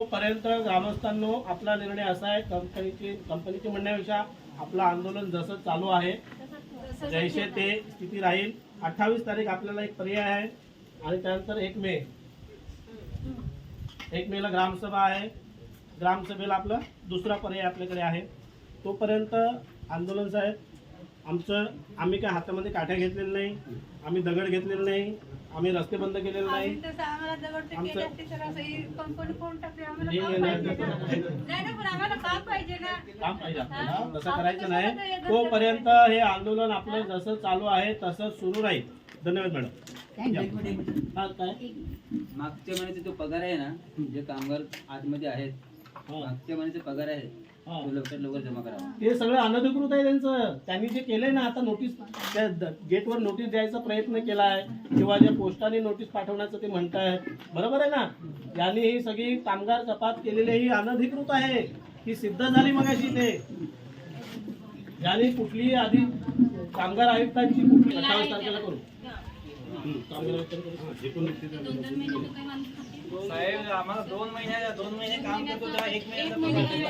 पर्यंत ग्रामस्थांनो आपला निर्णय असा आहे कंपनीची कंपनीची म्हणण्यापेक्षा आपलं आंदोलन जसं चालू आहे जैसे ते स्थिती राहील. अठ्ठावीस तारीख आपल्याला एक पर्याय आहे आणि त्यानंतर एक मे. एक मेला ग्रामसभा आहे. ग्रामसभेला आपला दुसरा पर्याय आपल्याकडे आहे. तोपर्यंत आंदोलन साहेब आमचं आम्ही काय हातामध्ये काठ्या घेतलेल्या नाही आम्ही दगड घेतलेलं नाही आम्ही रस्ते बंद केलेले नाही आम्ही तसं आम्हाला दगड आमचं- केली असती तर असं ही कंपनी फोन टाकली आम्हाला नाही, काम पाहिजे ना. नाही. नाही ना पण आम्हाला काम पाहिजे ना काम पाहिजे आपल्याला? तसं करायचं नाही हे तोपर्यंत हे आंदोलन आपलं जसं चालू आहे तसं सुरू राहील धन्यवाद मॅडम हा काय मागच्या महिन्याचा जो पगार आहे ना जे कामगार आतमध्ये आहेत. मागच्या महिन्याचा पगार आहे. हा. तो लवकर लवकर जमा करावा. ते सगळं अनधिकृत आहे त्यांचं. त्यांनी जे केलंय ना आता नोटीस त्या द- गेटवर नोटीस द्यायचा प्रयत्न केला आहे किंवा जे पोस्टाने नोटीस पाठवण्याचं ते म्हणतायत. बरोबर आहे ना? यांनी ही सगळी कामगार कपात केलेली ही अनधिकृत आहे. ही सिद्ध झाली मग अशी ते यांनी कुठलीही आधी कामगार आयुक्तांची कुठली अठ्ठावीस तारखेला करू. साहेब आम्हाला दोन महिन्या दोन महिने काम करतो एक महिन्याचा.